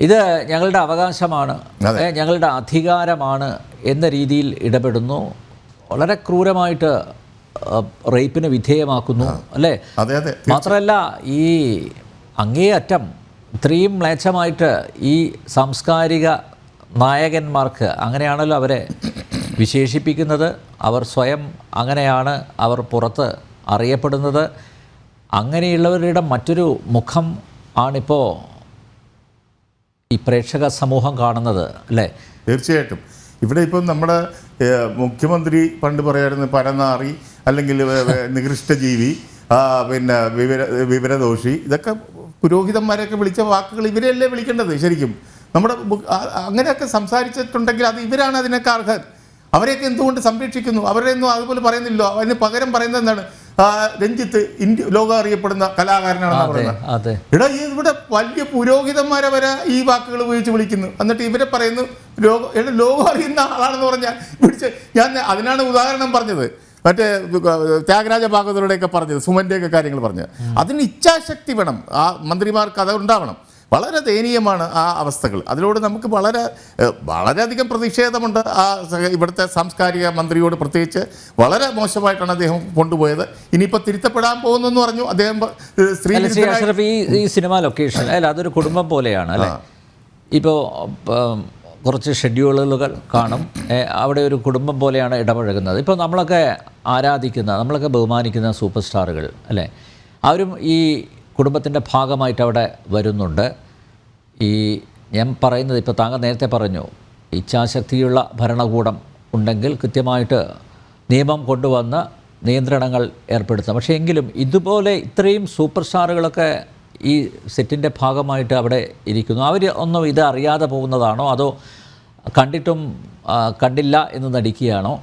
ഇത് ഞങ്ങളുടെ അവകാശമാണ്. ഞങ്ങളുടെ അധികാരമാണ് എന്ന രീതിയിൽ ഇടപെടുന്നു. വളരെ ക്രൂരമായിട്ട് റേപ്പിന് വിധേയമാക്കുന്നു അല്ലേ? അതെ അതെ. മാത്രമല്ല ഈ അങ്ങേയറ്റം ഇത്രയും മ്ലേച്ഛമായിട്ട് ഈ സാംസ്കാരിക നായകന്മാർക്ക് അങ്ങനെയാണല്ലോ അവരെ വിശേഷിപ്പിക്കുന്നത്. അവർ സ്വയം അങ്ങനെയാണ് അവർ പുറത്ത് അറിയപ്പെടുന്നത്. അങ്ങനെയുള്ളവരുടെ മറ്റൊരു മുഖം ആണിപ്പോൾ പ്രേക്ഷക സമൂഹം കാണുന്നത് അല്ലേ? തീർച്ചയായിട്ടും. ഇവിടെ ഇപ്പം നമ്മുടെ മുഖ്യമന്ത്രി പണ്ട് പറയായിരുന്നു പരനാറി അല്ലെങ്കിൽ നികൃഷ്ട ജീവി നികൃഷ്ടജീവി പിന്നെ വിവര വിവരദോഷി ഇതൊക്കെ പുരോഹിതന്മാരെയൊക്കെ വിളിച്ച വാക്കുകൾ ഇവരെയല്ലേ വിളിക്കേണ്ടത് ശരിക്കും? നമ്മുടെ അങ്ങനെയൊക്കെ സംസാരിച്ചിട്ടുണ്ടെങ്കിൽ അത് ഇവരാണ് അതിനൊക്കെ അർഹർ. അവരെയൊക്കെ എന്തുകൊണ്ട് സംരക്ഷിക്കുന്നു? അവരെയൊന്നും അതുപോലെ പറയുന്നില്ലോ. അതിന് പകരം പറയുന്നത് എന്താണ്? രഞ്ജിത്ത് ഇന്ത്യ ലോകം അറിയപ്പെടുന്ന കലാകാരനാണെന്ന് പറയുന്നത്. ഇവിടെ ഇവിടെ വലിയ പുരോഹിതന്മാരെ വരെ ഈ വാക്കുകൾ ഉപയോഗിച്ച് വിളിക്കുന്നു. എന്നിട്ട് ഇവരെ പറയുന്നു ലോകം ലോകം അറിയുന്ന ആളാണെന്ന് പറഞ്ഞാൽ പിടിച്ച് ഞാൻ അതിനാണ് ഉദാഹരണം പറഞ്ഞത്. മറ്റേ ത്യാഗരാജ ഭാഗവതരുടെയൊക്കെ പറഞ്ഞത് സുമന്റെയൊക്കെ കാര്യങ്ങൾ പറഞ്ഞത്. അതിന് ഇച്ഛാശക്തി വേണം. ആ മന്ത്രിമാർക്ക് അത് ഉണ്ടാവണം. വളരെ ദയനീയമാണ് ആ അവസ്ഥകൾ. അതിലൂടെ നമുക്ക് വളരെ വളരെയധികം പ്രതിഷേധമുണ്ട് ആ ഇവിടുത്തെ സാംസ്കാരിക മന്ത്രിയോട് പ്രത്യേകിച്ച് വളരെ മോശമായിട്ടാണ് അദ്ദേഹം കൊണ്ടുപോയത്. ഇനിയിപ്പോൾ തിരുത്തപ്പെടാൻ പോകുന്നു എന്ന് പറഞ്ഞു അദ്ദേഹം സ്ത്രീ ശ്രീ വിരുദ്ധനായി- അഷ്റഫ് ഈ ഈ സിനിമ ലൊക്കേഷൻ അല്ല അതൊരു കുടുംബം പോലെയാണ് അല്ലേ? ഇപ്പോൾ കുറച്ച് ഷെഡ്യൂളുകൾ കാണും. അവിടെ ഒരു കുടുംബം പോലെയാണ് ഇടപഴകുന്നത്. ഇപ്പോൾ നമ്മളൊക്കെ ആരാധിക്കുന്ന നമ്മളൊക്കെ ബഹുമാനിക്കുന്ന സൂപ്പർ സ്റ്റാറുകൾ അല്ലേ? അവരും ഈ കുടുംബത്തിന്റെ ഭാഗമായിട്ട് അവിടെ വരുന്നുണ്ട്. ഈ ഞാൻ പറയുന്നത് ഇപ്പോൾ താങ്കൾ നേരത്തെ പറഞ്ഞു ഇച്ഛാശക്തിയുള്ള ഭരണകൂടം ഉണ്ടെങ്കിൽ കൃത്യമായിട്ട് നിയമം കൊണ്ടുവന്ന് നിയന്ത്രണങ്ങൾ ഏർപ്പെടുത്താം. പക്ഷേ എങ്കിലും ഇതുപോലെ ഇത്രയും സൂപ്പർ സ്റ്റാറുകളൊക്കെ ഈ സെറ്റിന്റെ ഭാഗമായിട്ട് അവിടെ ഇരിക്കുന്നു. അവർ ഒന്നും ഇത് അറിയാതെ പോകുന്നതാണോ? അതോ കണ്ടിട്ടും കണ്ടില്ല എന്ന് നടിക്കുകയാണോ?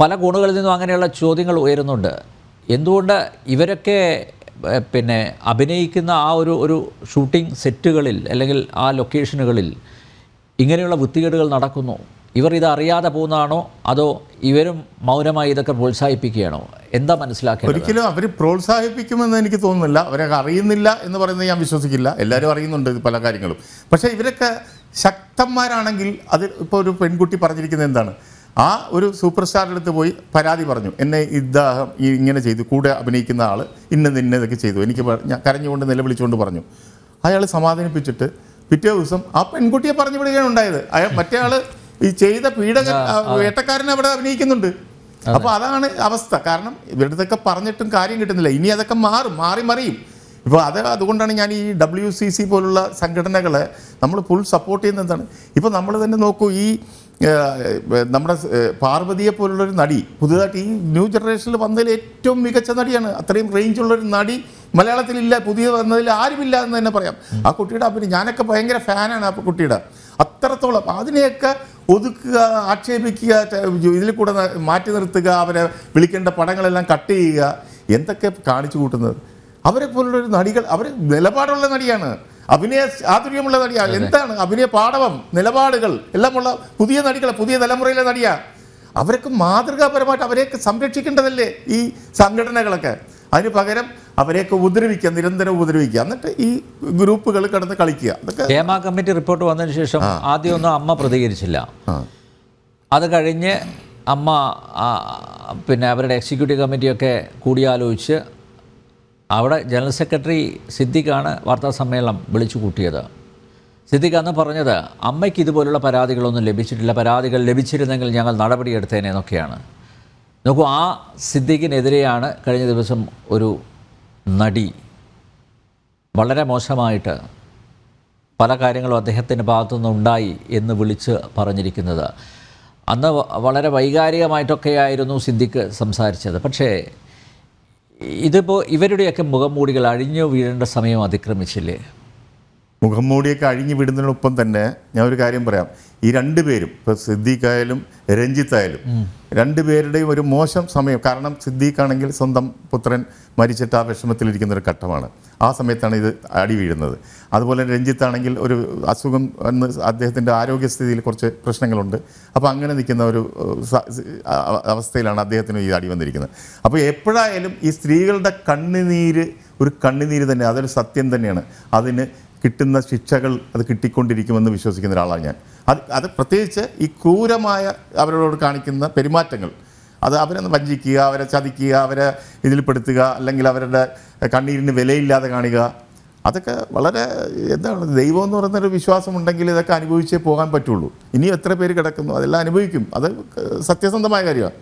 പല കോണുകളിൽ നിന്നും അങ്ങനെയുള്ള ചോദ്യങ്ങൾ ഉയരുന്നുണ്ട്. എന്തുകൊണ്ട് ഇവരൊക്കെ പിന്നെ അഭിനയിക്കുന്ന ആ ഒരു ഒരു ഷൂട്ടിംഗ് സെറ്റുകളിൽ അല്ലെങ്കിൽ ആ ലൊക്കേഷനുകളിൽ ഇങ്ങനെയുള്ള വൃത്തികേടുകൾ നടക്കുന്നു. ഇവർ ഇതറിയാതെ പോകുന്നതാണോ? അതോ ഇവരും മൗനമായി ഇതൊക്കെ പ്രോത്സാഹിപ്പിക്കുകയാണോ? എന്താ മനസ്സിലാക്കുക ഒരിക്കലും അവർ പ്രോത്സാഹിപ്പിക്കുമെന്ന് എനിക്ക് തോന്നുന്നില്ല. അവരെ അറിയുന്നില്ല എന്ന് പറയുന്നത് ഞാൻ വിശ്വസിക്കില്ല. എല്ലാവരും അറിയുന്നുണ്ട് പല കാര്യങ്ങളും. പക്ഷേ ഇവരൊക്കെ ശക്തന്മാരാണെങ്കിൽ അത് ഇപ്പോൾ ഒരു പെൺകുട്ടി പറഞ്ഞിരിക്കുന്നത് എന്താണ്? ആ ഒരു സൂപ്പർ സ്റ്റാറിന്റെ അടുത്ത് പോയി പരാതി പറഞ്ഞു. എന്നെ ഇദ്ദേഹം ഈ ഇങ്ങനെ ചെയ്തു കൂടെ അഭിനയിക്കുന്ന ആൾ ഇന്നത് ഇന്നതൊക്കെ ചെയ്തു. എനിക്ക് ഞാൻ കരഞ്ഞുകൊണ്ട് നിലവിളിച്ചുകൊണ്ട് പറഞ്ഞു. അയാൾ സമാധാനിപ്പിച്ചിട്ട് പിറ്റേ ദിവസം ആ പെൺകുട്ടിയെ പറഞ്ഞു വിടുകയാണ് ഉണ്ടായത്. അയാൾ മറ്റേ ആൾ ഈ ചെയ്ത പീഡക വേട്ടക്കാരൻ അവിടെ അഭിനയിക്കുന്നുണ്ട്. അപ്പൊ അതാണ് അവസ്ഥ. കാരണം ഇവരുടെതൊക്കെ പറഞ്ഞിട്ടും കാര്യം കിട്ടുന്നില്ല. ഇനി അതൊക്കെ മാറും മാറി മറിയും. ഇപ്പോൾ അത് അതുകൊണ്ടാണ് ഞാൻ ഈ ഡബ്ല്യു സി സി പോലുള്ള സംഘടനകളെ നമ്മൾ ഫുൾ സപ്പോർട്ട് ചെയ്യുന്നത് എന്താണ്? ഇപ്പോൾ നമ്മൾ തന്നെ നോക്കൂ ഈ നമ്മുടെ പാർവതിയെ പോലുള്ളൊരു നടി പുതുതായിട്ട് ഈ ന്യൂ ജനറേഷനിൽ വന്നതിൽ ഏറ്റവും മികച്ച നടിയാണ്. അത്രയും റേഞ്ചുള്ളൊരു നടി മലയാളത്തിലില്ല പുതിയ വന്നതിൽ ആരുമില്ല എന്ന് തന്നെ പറയാം. ആ കുട്ടിയുടെ അപ്പം ഞാനൊക്കെ ഭയങ്കര ഫാനാണ് ആ കുട്ടിയുടെ. അത്രത്തോളം അതിനെയൊക്കെ ഒതുക്കുക ആക്ഷേപിക്കുക ഇതിൽ കൂടെ മാറ്റി നിർത്തുക അവരെ വിളിക്കേണ്ട പടങ്ങളെല്ലാം കട്ട് ചെയ്യുക എന്തൊക്കെ കാണിച്ചു കൂട്ടുന്നത്? അവരെ പോലുള്ളൊരു നടികൾ അവർ നിലപാടുള്ള നടിയാണ്. അഭിനയ ചാതുര്യമുള്ള നടിയാ. എന്താണ് അഭിനയ പാഠവം നിലപാടുകൾ എല്ലാമുള്ള പുതിയ നടികൾ പുതിയ തലമുറയിലെ നടിയാ. അവരൊക്കെ മാതൃകാപരമായിട്ട് അവരെയൊക്കെ സംരക്ഷിക്കേണ്ടതല്ലേ ഈ സംഘടനകളൊക്കെ? അതിന് പകരം അവരെയൊക്കെ ഉപദ്രവിക്കുക നിരന്തരം ഉപദ്രവിക്കുക. എന്നിട്ട് ഈ ഗ്രൂപ്പുകൾ കിടന്ന് കളിക്കുക. അതൊക്കെ ഹേമ കമ്മിറ്റി റിപ്പോർട്ട് വന്നതിന് ശേഷം ആദ്യമൊന്നും അമ്മ പ്രതികരിച്ചില്ല. അത് കഴിഞ്ഞ് അമ്മ പിന്നെ അവരുടെ എക്സിക്യൂട്ടീവ് കമ്മിറ്റിയൊക്കെ കൂടിയാലോചിച്ച് അവിടെ ജനറൽ സെക്രട്ടറി സിദ്ദിഖാണ് വാർത്താ സമ്മേളനം വിളിച്ചു കൂട്ടിയത്. സിദ്ദിഖ് അന്ന് പറഞ്ഞത് അമ്മയ്ക്ക് ഇതുപോലുള്ള പരാതികളൊന്നും ലഭിച്ചിട്ടില്ല. പരാതികൾ ലഭിച്ചിരുന്നെങ്കിൽ ഞങ്ങൾ നടപടിയെടുത്തേനെ എന്നൊക്കെയാണ്. നോക്കൂ ആ സിദ്ദിഖിനെതിരെയാണ് കഴിഞ്ഞ ദിവസം ഒരു നടി വളരെ മോശമായിട്ട് പല കാര്യങ്ങളും അദ്ദേഹത്തിന്റെ ഭാഗത്തുനിന്ന് ഉണ്ടായി എന്ന് വിളിച്ച് പറഞ്ഞിരിക്കുന്നത്. അന്ന് വളരെ വൈകാരികമായിട്ടൊക്കെയായിരുന്നു സിദ്ദിഖ് സംസാരിച്ചത്. പക്ഷേ ഇതിപ്പോൾ ഇവരുടെയൊക്കെ മുഖംമൂടികൾ അഴിഞ്ഞു വീഴേണ്ട സമയം അതിക്രമിച്ചില്ലേ? മുഖംമൂടിയൊക്കെ അഴിഞ്ഞു വിടുന്നതിനൊപ്പം തന്നെ ഞാൻ ഒരു കാര്യം പറയാം. ഈ രണ്ട് പേരും ഇപ്പോൾ സിദ്ദീഖായാലും രഞ്ജിത്തായാലും രണ്ടുപേരുടെയും ഒരു മോശം സമയം കാരണം സിദ്ദീഖാണെങ്കിൽ സ്വന്തം പുത്രൻ മരിച്ചിട്ട് ആ വിഷമത്തിലിരിക്കുന്ന ഒരു ഘട്ടമാണ്. ആ സമയത്താണ് ഇത് അടി വീഴുന്നത്. അതുപോലെ രഞ്ജിത്താണെങ്കിൽ ഒരു അസുഖം എന്ന് അദ്ദേഹത്തിന്റെ ആരോഗ്യസ്ഥിതിയിൽ കുറച്ച് പ്രശ്നങ്ങളുണ്ട്. അപ്പോൾ അങ്ങനെ നിൽക്കുന്ന ഒരു അവസ്ഥയിലാണ് അദ്ദേഹത്തിന് ഈ അടി വന്നിരിക്കുന്നത്. അപ്പോൾ എപ്പോഴായാലും ഈ സ്ത്രീകളുടെ കണ്ണുനീര് ഒരു കണ്ണുനീര് തന്നെ അതൊരു സത്യം തന്നെയാണ്. അതിന് കിട്ടുന്ന ശിക്ഷകൾ അത് കിട്ടിക്കൊണ്ടിരിക്കുമെന്ന് വിശ്വസിക്കുന്ന ഒരാളാണ് ഞാൻ. അത് അത് പ്രത്യേകിച്ച് ഈ ക്രൂരമായ അവരോട് കാണിക്കുന്ന പെരുമാറ്റങ്ങൾ. അത് അവരെ വഞ്ചിക്കുക അവരെ ചതിക്കുക അവരെ ഇതിൽപ്പെടുത്തുക അല്ലെങ്കിൽ അവരുടെ കണ്ണീരിന് വിലയില്ലാതെ കാണുക. അതൊക്കെ വളരെ എന്താണ് ദൈവം എന്ന് പറയുന്നൊരു വിശ്വാസം ഉണ്ടെങ്കിൽ ഇതൊക്കെ അനുഭവിച്ചേ പോകാൻ പറ്റുള്ളൂ. ഇനിയും എത്ര പേര് കിടക്കുന്നു? അതെല്ലാം അനുഭവിക്കും. അത് സത്യസന്ധമായ കാര്യമാണ്.